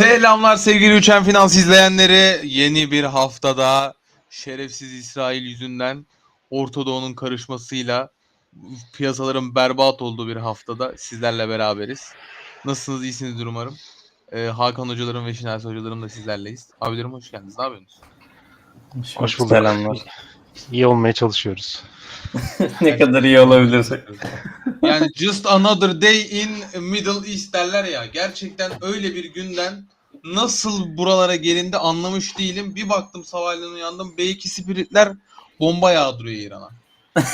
Selamlar sevgili Uçan Finans izleyenleri. Yeni bir haftada şerefsiz İsrail yüzünden Orta Doğu'nun karışmasıyla piyasaların berbat olduğu bir haftada sizlerle beraberiz. Nasılsınız? İyisinizdir umarım. Ee, Hakan hocalarım ve Şinasi hocalarım da sizlerleyiz. Abilerim hoş geldiniz. Ne yapıyorsunuz? Hoş bulduk. Selamlar. İyi olmaya çalışıyoruz. ne kadar iyi olabilirsek. Yani just another day in Middle East derler ya. Gerçekten öyle bir günden nasıl buralara gelindi anlamış değilim. Bir baktım sabahleyin uyandım. B2 Spiritler bomba yağdırıyor İran'a.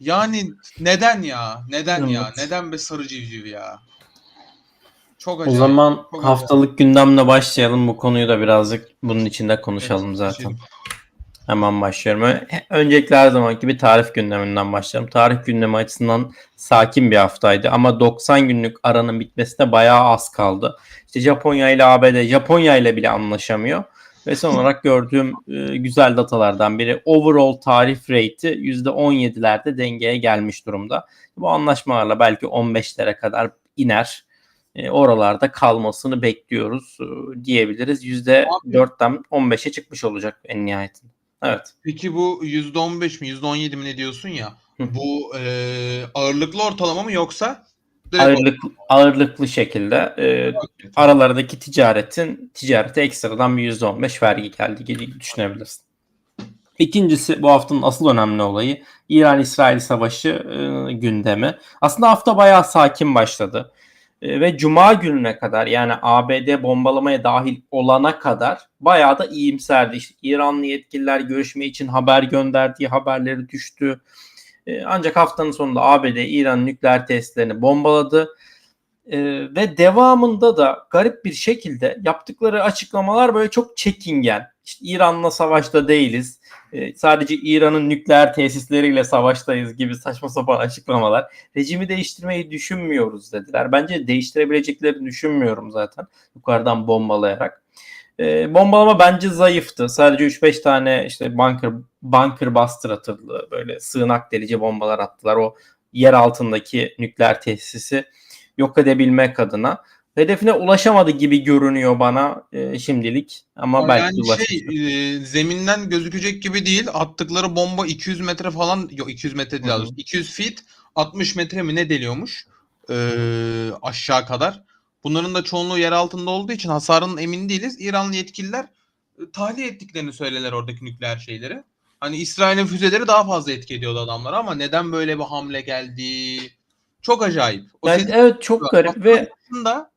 yani neden ya? Neden ya? Evet. Neden be sarı civciv ya? Çok O acayip. zaman Çok haftalık gündemle başlayalım. Bu konuyu da birazcık bunun içinde konuşalım Evet, zaten. geçelim. Hemen başlıyorum. Öncelikle her zaman gibi tarih gündeminden başlayalım. Tarih gündemi açısından sakin bir haftaydı ama 90 günlük aranın bitmesine bayağı az kaldı. İşte Japonya ile ABD, Japonya ile bile anlaşamıyor. Ve son olarak gördüğüm e, güzel datalardan biri overall tarif rate'i %17'lerde dengeye gelmiş durumda. Bu anlaşmalarla belki 15'lere kadar iner. E, oralarda kalmasını bekliyoruz e, diyebiliriz. %4'ten 15'e çıkmış olacak en nihayetinde. Evet. Peki bu %15 mi %17 mi ne diyorsun ya? Bu eee, ağırlıklı ortalama mı yoksa Ağırlık, ağırlıklı şekilde e, aralardaki ticaretin ticarete ekstradan bir %15 vergi geldi gibi düşünebilirsin. İkincisi bu haftanın asıl önemli olayı İran-İsrail savaşı e, gündemi. Aslında hafta bayağı sakin başladı. E, ve Cuma gününe kadar yani ABD bombalamaya dahil olana kadar bayağı da iyimserdi. İşte İranlı yetkililer görüşme için haber gönderdiği haberleri düştü. E, ancak haftanın sonunda ABD İran nükleer testlerini bombaladı. E, ve devamında da garip bir şekilde yaptıkları açıklamalar böyle çok çekingen. İşte İran'la savaşta değiliz. E, sadece İran'ın nükleer tesisleriyle savaştayız gibi saçma sapan açıklamalar. Rejimi değiştirmeyi düşünmüyoruz dediler. Bence değiştirebileceklerini düşünmüyorum zaten yukarıdan bombalayarak. E, bombalama bence zayıftı. Sadece 3-5 tane işte bunker bunker buster atıldı. Böyle sığınak delici bombalar attılar. O yer altındaki nükleer tesisi yok edebilmek adına. Hedefine ulaşamadı gibi görünüyor bana e, şimdilik ama Ama belki yani ulaşacak. şey eee, zeminden gözükecek gibi değil. Attıkları bomba 200 metre falan yok 200 metre değil Hı hı. daha doğrusu. 200 feet 60 metre mi ne deliyormuş eee, aşağı kadar. Bunların da çoğunluğu yer altında olduğu için hasarının emin değiliz. İranlı yetkililer e, tahliye ettiklerini söyleler oradaki nükleer şeyleri. Hani İsrail'in füzeleri daha fazla etki ediyordu adamlara ama neden böyle bir hamle geldi? Çok acayip. O Yani evet çok garip ve aslında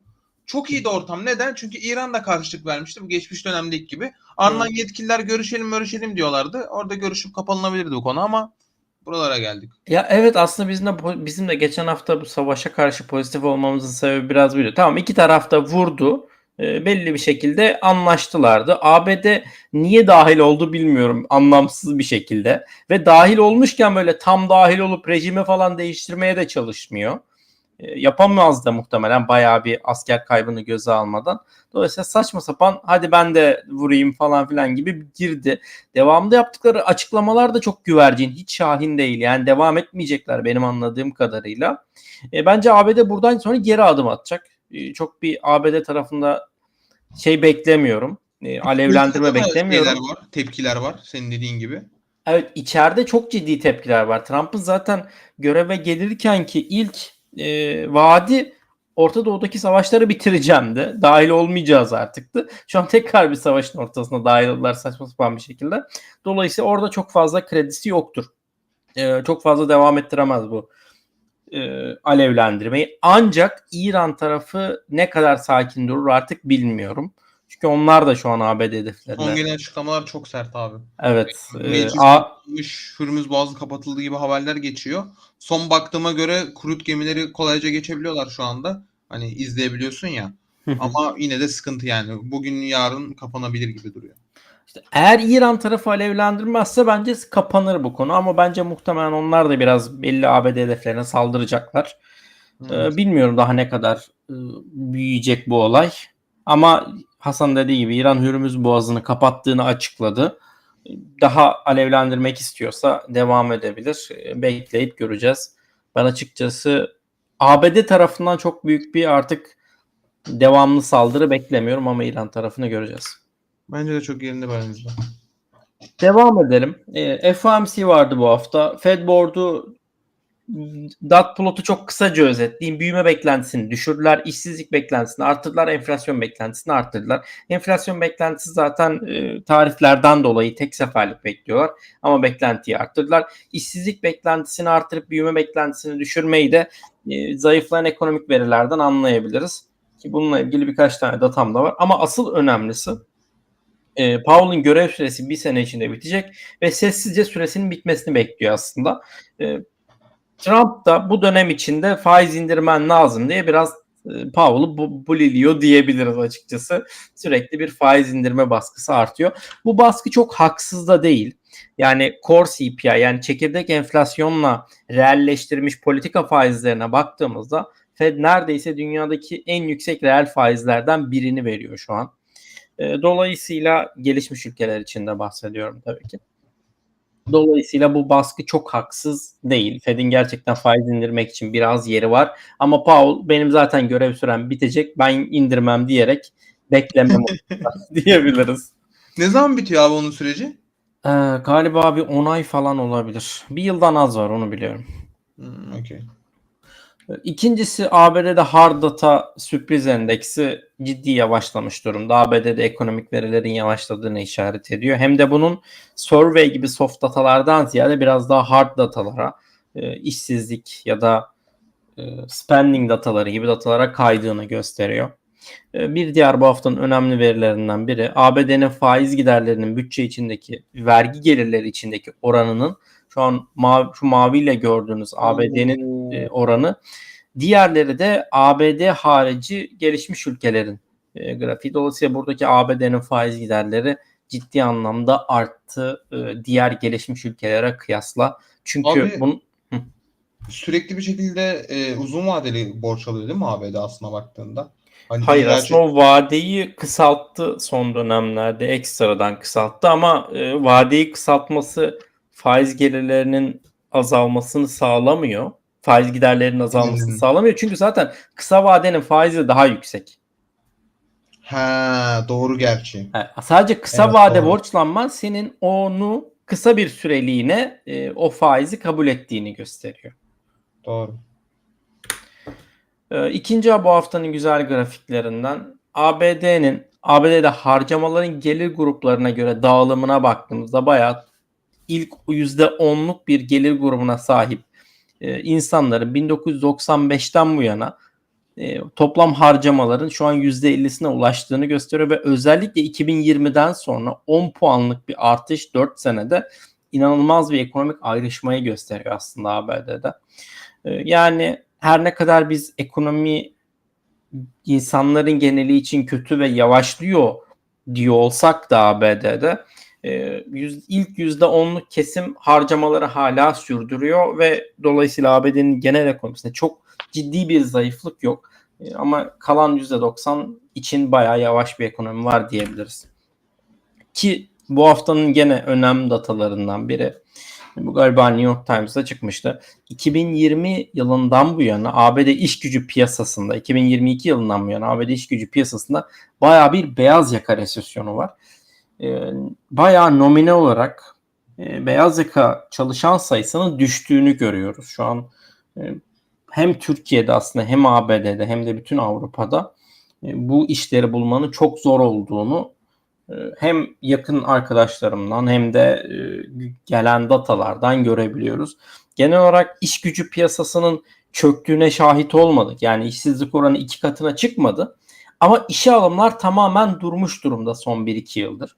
çok iyiydi ortam. Neden? Çünkü İran da karşılık vermişti. Bu geçmiş dönemdeki gibi. Ardından yetkililer görüşelim görüşelim diyorlardı. Orada görüşüp kapanılabilirdi bu konu ama buralara geldik. Ya evet aslında bizim de bizim de geçen hafta bu savaşa karşı pozitif olmamızın sebebi biraz buydu. Tamam iki taraf da vurdu. E, belli bir şekilde anlaştılardı. ABD niye dahil oldu bilmiyorum anlamsız bir şekilde. Ve dahil olmuşken böyle tam dahil olup rejimi falan değiştirmeye de çalışmıyor. E, yapamaz da muhtemelen bayağı bir asker kaybını göze almadan. Dolayısıyla saçma sapan hadi ben de vurayım falan filan gibi girdi. Devamında yaptıkları açıklamalar da çok güvercin. Hiç şahin değil. Yani devam etmeyecekler benim anladığım kadarıyla. E, bence ABD buradan sonra geri adım atacak. E, çok bir ABD tarafında şey beklemiyorum. E, alevlendirme beklemiyorum. var, tepkiler var senin dediğin gibi. Evet içeride çok ciddi tepkiler var. Trump'ın zaten göreve gelirken ki ilk e, vaadi Orta Doğu'daki savaşları bitireceğimdi. Dahil olmayacağız artıktı. Şu an tekrar bir savaşın ortasına dahil oldular saçma sapan bir şekilde. Dolayısıyla orada çok fazla kredisi yoktur. E, çok fazla devam ettiremez bu e, alevlendirmeyi. Ancak İran tarafı ne kadar sakin durur artık bilmiyorum. Çünkü onlar da şu an ABD Son hedeflerinde. gelen açıklamalar çok sert abi. Evet. e, Meclis A- kapatılmış, Hürmüz Boğazı kapatıldı gibi haberler geçiyor. Son baktığıma göre kurut gemileri kolayca geçebiliyorlar şu anda. Hani izleyebiliyorsun ya. Ama yine de sıkıntı yani. Bugün yarın kapanabilir gibi duruyor. İşte eğer İran tarafı alevlendirmezse bence kapanır bu konu ama bence muhtemelen onlar da biraz belli ABD hedeflerine saldıracaklar. Ee, bilmiyorum daha ne kadar e, büyüyecek bu olay. Ama Hasan dediği gibi İran Hürmüz Boğazı'nı kapattığını açıkladı. Daha alevlendirmek istiyorsa devam edebilir. Ee, Bekleyip göreceğiz. Ben açıkçası ABD tarafından çok büyük bir artık devamlı saldırı beklemiyorum ama İran tarafını göreceğiz. Bence de çok yerinde bence. Devam edelim. E, FOMC vardı bu hafta. Fed Board'u dot plotu çok kısaca özetleyeyim. Büyüme beklentisini düşürdüler. işsizlik beklentisini arttırdılar. Enflasyon beklentisini arttırdılar. Enflasyon beklentisi zaten e, tariflerden dolayı tek seferlik bekliyorlar. Ama beklentiyi arttırdılar. İşsizlik beklentisini arttırıp büyüme beklentisini düşürmeyi de e, zayıflayan ekonomik verilerden anlayabiliriz. Ki bununla ilgili birkaç tane datam da var. Ama asıl önemlisi e, Powell'ın görev süresi bir sene içinde bitecek ve sessizce süresinin bitmesini bekliyor aslında. E, Trump da bu dönem içinde faiz indirmen lazım diye biraz e, Powell'ı bu, buliliyor diyebiliriz açıkçası. Sürekli bir faiz indirme baskısı artıyor. Bu baskı çok haksız da değil. Yani core CPI yani çekirdek enflasyonla realleştirilmiş politika faizlerine baktığımızda Fed neredeyse dünyadaki en yüksek reel faizlerden birini veriyor şu an. E, Dolayısıyla gelişmiş ülkeler için de bahsediyorum tabii ki. Dolayısıyla bu baskı çok haksız değil. Fed'in gerçekten faiz indirmek için biraz yeri var. Ama Powell benim zaten görev sürem bitecek ben indirmem diyerek beklemem diyebiliriz. Ne zaman bitiyor abi onun süreci? Ee, galiba bir 10 ay falan olabilir. Bir yıldan az var onu biliyorum. Hmm, okey. İkincisi ABD'de hard data sürpriz endeksi ciddi yavaşlamış durumda. ABD'de ekonomik verilerin yavaşladığını işaret ediyor. Hem de bunun survey gibi soft datalardan ziyade biraz daha hard datalara, e, işsizlik ya da e, spending dataları gibi datalara kaydığını gösteriyor. E, Bir diğer bu haftanın önemli verilerinden biri ABD'nin faiz giderlerinin bütçe içindeki vergi gelirleri içindeki oranının şu an mavi, şu maviyle gördüğünüz ABD'nin e, oranı. Diğerleri de ABD harici gelişmiş ülkelerin e, grafiği. Dolayısıyla buradaki ABD'nin faiz giderleri ciddi anlamda arttı e, diğer gelişmiş ülkelere kıyasla. Çünkü Abi, bunun Sürekli bir şekilde e, uzun vadeli borç alıyor değil mi ABD aslına baktığında? Hani Hayır gerçek- aslında o vadeyi kısalttı son dönemlerde ekstradan kısalttı ama e, vadeyi kısaltması faiz gelirlerinin azalmasını sağlamıyor. Faiz giderlerinin azalmasını Hmm. sağlamıyor. Çünkü zaten kısa vadenin faizi daha yüksek. Ha doğru gerçi. Ha, sadece kısa Evet, vade doğru. borçlanman senin onu kısa bir süreliğine e, o faizi kabul ettiğini gösteriyor. Doğru. Ee, İkinci bu haftanın güzel grafiklerinden ABD'nin ABD'de harcamaların gelir gruplarına göre dağılımına baktığımızda bayağı ilk %10'luk bir gelir grubuna sahip e, insanların 1995'ten bu yana e, toplam harcamaların şu an %50'sine ulaştığını gösteriyor ve özellikle 2020'den sonra 10 puanlık bir artış 4 senede inanılmaz bir ekonomik ayrışmayı gösteriyor aslında ABD'de. E, yani her ne kadar biz ekonomi insanların geneli için kötü ve yavaşlıyor diyor olsak da ABD'de e, yüz, ilk %10'luk kesim harcamaları hala sürdürüyor ve dolayısıyla ABD'nin genel ekonomisinde çok ciddi bir zayıflık yok. E, ama kalan %90 için bayağı yavaş bir ekonomi var diyebiliriz. Ki bu haftanın gene önemli datalarından biri bu galiba New York Times'da çıkmıştı. 2020 yılından bu yana ABD iş gücü piyasasında 2022 yılından bu yana ABD iş gücü piyasasında bayağı bir beyaz yaka resesyonu var. Ee, bayağı nomine olarak e, beyaz yaka çalışan sayısının düştüğünü görüyoruz. Şu an e, hem Türkiye'de aslında hem ABD'de hem de bütün Avrupa'da e, bu işleri bulmanın çok zor olduğunu e, hem yakın arkadaşlarımdan hem de e, gelen datalardan görebiliyoruz. Genel olarak iş gücü piyasasının çöktüğüne şahit olmadık. Yani işsizlik oranı iki katına çıkmadı. Ama işe alımlar tamamen durmuş durumda son 1-2 yıldır.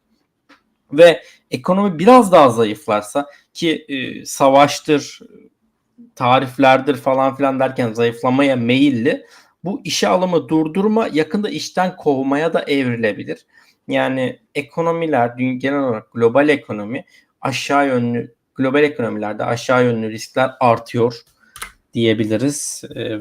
Ve ekonomi biraz daha zayıflarsa ki e, savaştır, tariflerdir falan filan derken zayıflamaya meyilli bu işe alımı durdurma yakında işten kovmaya da evrilebilir. Yani ekonomiler genel olarak global ekonomi aşağı yönlü global ekonomilerde aşağı yönlü riskler artıyor diyebiliriz. Ve